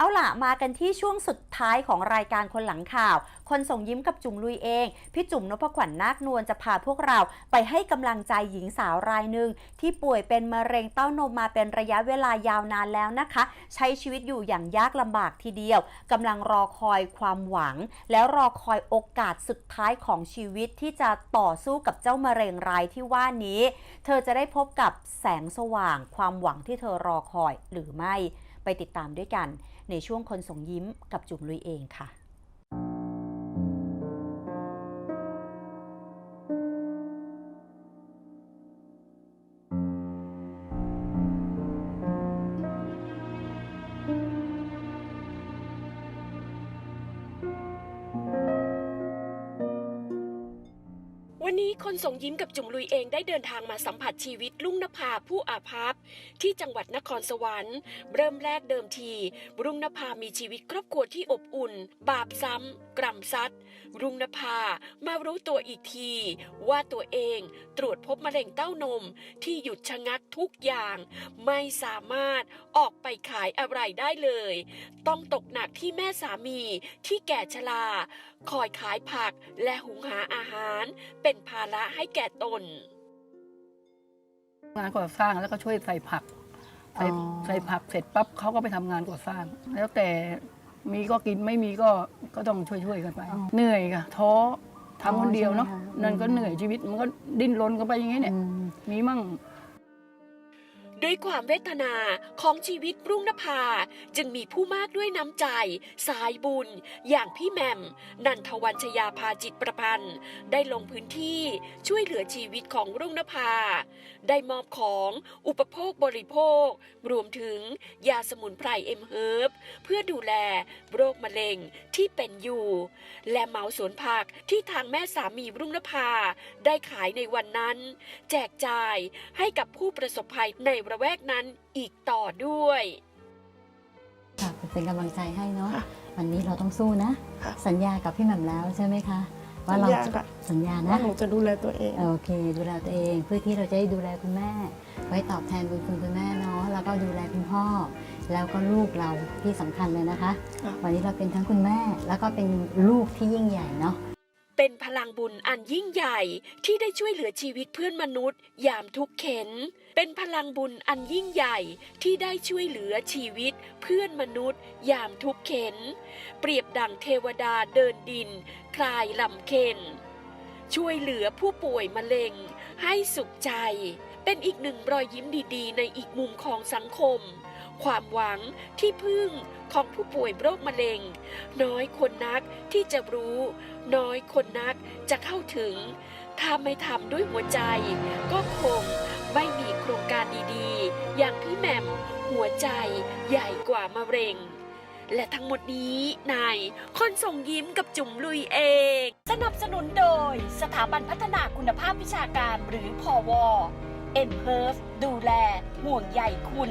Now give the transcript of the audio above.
เอาล่ะมากันที่ช่วงสุดท้ายของรายการคนหลังข่าว คนส่งยิ้มกับจุ๋มลุยเอง พี่จุ๋มนพขวัญนาคนวลจะพาพวกเราไปให้กำลังใจหญิงสาวรายหนึ่งที่ป่วยเป็นมะเร็งเต้านมมาเป็นระยะเวลายาวนานแล้วนะคะ ใช้ชีวิตอยู่อย่างยากลำบากทีเดียวกำลังรอคอยความหวัง แล้วรอคอยโอกาสสุดท้ายของชีวิตที่จะต่อสู้กับเจ้ามะเร็งรายที่ว่านี้ เธอจะได้พบกับแสงสว่าง ความหวังที่เธอรอคอยหรือไม่ไปติดตามด้วยกัน ในช่วงคนส่งยิ้มกับจุ๋มลุยเองค่ะ วันนี้คนส่งยิ้มกับจุ๋มลุยเองได้เดินทางมาสัมผัสชีวิตลุงนภาผู้อาภัพที่จังหวัดนครสวรรค์ เริ่มแรกเดิมทีรุ่งนภามีชีวิตครอบครัวที่อบอุ่น บาปซ้ำกรรมซัดรุ่งนภามารู้ตัวอีกที ว่าตัวเองตรวจพบมะเร็งเต้านมที่หยุดชะงักทุกอย่าง ไม่สามารถออกไปขายอะไรได้เลย ต้องตกหนักที่แม่สามีที่แก่ชราคอยขายผักและหุงหาอาหารเป็นภาระให้แก่ตน งานก่อสร้างแล้วก็ช่วยใส่ผัก ใส่อ๋อ ใส่ผักเสร็จปั๊บเขาก็ไปทำงานก่อสร้าง แล้วแต่มีก็กินไม่มีก็ก็ต้องช่วยช่วยๆกันไปอ๋อเหนื่อยค่ะท้อทำคนเดียวเนาะใช่ไหมคะ นั่นก็อืมเหนื่อยชีวิตมันก็ดิ้นรนกันไปอย่างเงี้ยเนี่ย อืมมีมั่ง ด้วยความเวทนาของชีวิตรุ่งนภา จึงมีผู้มากด้วยน้ำใจ สายบุญ อย่างพี่แหม่มนันทวันชยาภาจิตประพันธ์ ได้ลงพื้นที่ช่วยเหลือชีวิตของรุ่งนภา ได้มอบของอุปโภคบริโภค รวมถึงยาสมุนไพรเอ็มเฮิร์บเพื่อดูแลโรคมะเร็งที่เป็นอยู่ และเหมาสวนผักที่ทางแม่สามีรุ่งนภา ได้ขายในวันนั้น แจกจ่ายให้กับผู้ประสบภัยในระแวกนั้นอีกต่อด้วย ค่ะเป็นกำลังใจให้เนาะค่ะวันนี้เราต้องสู้นะ ค่ะ สัญญากับพี่แหม่มแล้วใช่ไหมคะว่าเราสัญญาจะค่ะสัญญาว่านะหนูจะดูแลตัวเอง โอเค ดูแลตัวเองเพื่อที่เราจะได้ดูแลคุณแม่ ไว้ตอบแทนบุญคุณคุณแม่เนาะแล้วก็ดูแลคุณพ่อ แล้วก็ลูกเราที่สำคัญเลยนะคะ ค่ะ วันนี้เราเป็นทั้งคุณแม่ แล้วก็เป็นลูกที่ยิ่งใหญ่เนาะ เป็นพลังบุญอันยิ่งใหญ่ที่ได้ช่วยเหลือชีวิตเพื่อนมนุษย์ ยามทุกเข็น เป็นพลังบุญอันยิ่งใหญ่ที่ได้ช่วยเหลือชีวิตเพื่อนมนุษย์ ยามทุกเข็น เปรียบดังเทวดาเดินดิน คลายลำเค็นช่วยเหลือผู้ป่วยมะเร็ง ให้สุขใจ เป็นอีกหนึ่งรอยยิ้มดีๆ ในอีกมุมของสังคม ความหวังที่พึ่งของผู้ป่วยโรคมะเร็ง น้อยคนนักที่จะรู้ น้อยคนนักจะเข้าถึง ถ้าไม่ทำด้วยหัวใจ ก็คงไม่มีโครงการดีๆ อย่างพี่แหม่มหัวใจใหญ่กว่ามะเร็ง และทั้งหมดนี้ในคนส่งยิ้มกับจุ๋มลุยเอง สนับสนุนโดยสถาบันพัฒนาคุณภาพวิชาการหรือพอวเอ็มเพิร์ฟดูแลห่วงใยคุณ